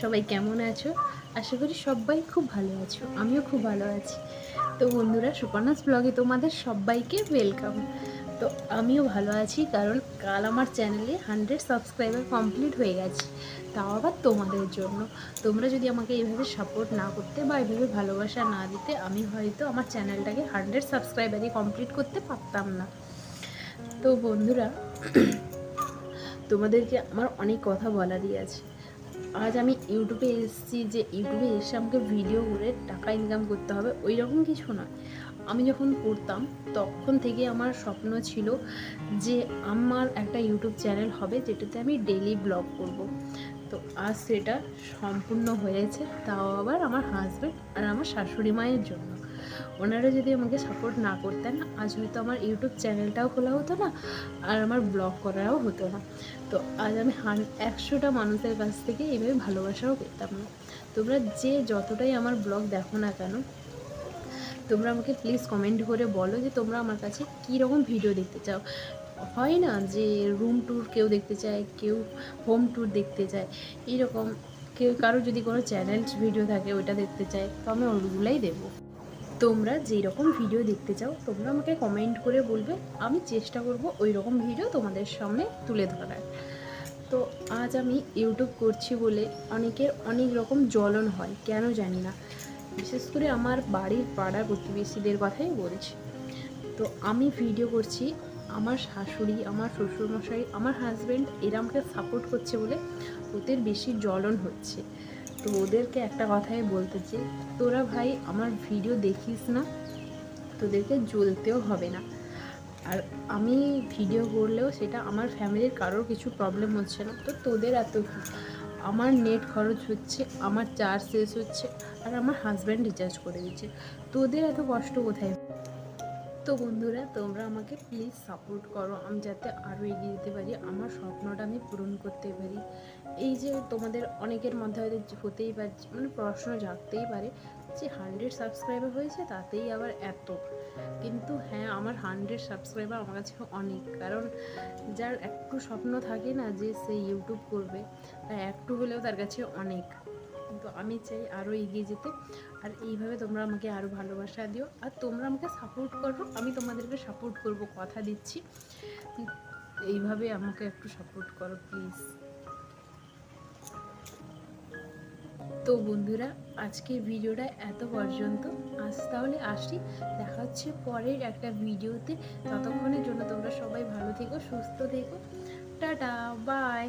সবাই কেমন আছো? আশা করি সবাই খুব ভালো আছো। আমিও খুব ভালো আছি। তো বন্ধুরা, সুপর্ণাস ব্লগে তোমাদের সবাইকে ওয়েলকাম তো আমিও ভালো আছি, কারণ কাল আমার চ্যানেলে হান্ড্রেড সাবস্ক্রাইবার কমপ্লিট হয়ে গেছে। তাও আবার তোমাদের জন্য। তোমরা যদি আমাকে এইভাবে সাপোর্ট না করতে বা এইভাবে ভালোবাসা না দিতে, আমি হয়তো আমার চ্যানেলটাকে হান্ড্রেড সাবস্ক্রাইবারই কমপ্লিট করতে পারতাম না। তো বন্ধুরা, তোমাদেরকে আমার অনেক কথা বলারই আছে। আজ আমি ইউটিউবে এসেছি যে ইউটিউবে এসে আমাকে ভিডিও করে টাকা ইনকাম করতে হবে ওই রকম কিছু নয় আমি যখন পড়তাম তখন থেকে আমার স্বপ্ন ছিল যে আমার একটা ইউটিউব চ্যানেল হবে, যেটাতে আমি ডেলি ব্লগ করব। তো আজ সেটা সম্পূর্ণ হয়েছে, তাও আবার আমার হাজব্যান্ড আর আমার শাশুড়ি মায়ের জন্য। ওনারা যদি আমাকে সাপোর্ট না করতেন, আজ হয়তো আমার ইউটিউব চ্যানেলটাও খোলা হতো না, আর আমার ব্লগ করাও হতো না। তো আজ আমি হান, একশোটা মানুষের কাছ থেকে এইভাবে ভালোবাসাও পেতাম না। তোমরা যে যতটাই আমার ব্লগ দেখো না কেন, তোমরা আমাকে প্লিজ কমেন্ট করে বলো যে তোমরা আমার কাছে কী রকম ভিডিও দেখতে চাও। হয় না যে রুম ট্যুর কেউ দেখতে চায়, কেউ হোম ট্যুর দেখতে চায় এইরকম কেউ কারও যদি কোনো চ্যানেল ভিডিও থাকে, ওইটা দেখতে চায়, তো আমি ওগুলাই দেবো। তোমরা যেই রকম ভিডিও দেখতে চাও, তোমরা আমাকে কমেন্ট করে বলবে। আমি চেষ্টা করব ওই রকম ভিডিও তোমাদের সামনে তুলে ধরার। তো আজ আমি ইউটিউব করছি বলে অনেকের অনেক রকম জ্বলন হয়, কেন জানি না। বিশেষ করে আমার বাড়ির পাড়ার প্রতিবেশীদের কথাই বলছি। তো আমি ভিডিও করছি আমার শাশুড়ি, আমার শ্বশুরমশাই, আমার হাজব্যান্ড এরা আমাকে সাপোর্ট করছে বলে ওদের বেশি জ্বলন হচ্ছে। তো ওদেরকে একটা কথাই বলতে চাই, তোরা ভাই আমার ভিডিও দেখিস না, তোদেরকে জ্বলতেও হবে না। আর আমি ভিডিও করলেও সেটা আমার ফ্যামিলির কারোর কিছু প্রবলেম হচ্ছে না, তো তোদের এত আমার নেট খরচ হচ্ছে, আমার চার্জ শেষ হচ্ছে, আর আমার হাজব্যান্ড রিচার্জ করে দিচ্ছে। তোদের এত কষ্ট কোথায়? তো বন্ধুরা, তোমরা আমাকে প্লিজ সাপোর্ট করো। আমি যাতে আরও এগিয়ে যেতে পারি, আমার স্বপ্নটা আমি পূরণ করতে পারি। এই যে তোমাদের অনেকের মধ্যে হয়তো হতেই পারে মানে প্রশ্ন জাগতেই পারে যে হান্ড্রেড সাবস্ক্রাইবার হয়েছে, তাতেই আবার এত। কিন্তু হ্যাঁ আমার হান্ড্রেড সাবস্ক্রাইবার আমার কাছে অনেক। কারণ যার একটু স্বপ্ন থাকে না যে সে ইউটিউব করবে তার একটু হলেও তার কাছে অনেক। কিন্তু আমি চাই আরও এগিয়ে যেতে। আর এইভাবে তোমরা আমাকে আরও ভালোবাসা দিও। আর তোমরা আমাকে সাপোর্ট করো। আমি তোমাদেরকে সাপোর্ট করব, কথা দিচ্ছি। এইভাবে আমাকে একটু সাপোর্ট করো প্লিজ তো বন্ধুরা, আজকের ভিডিওটা এত পর্যন্ত। আজ তাহলে আসি। দেখা হচ্ছে পরের একটা ভিডিওতে। ততক্ষণের জন্য তোমরা সবাই ভালো থেকো, সুস্থ থেকো। Tata bye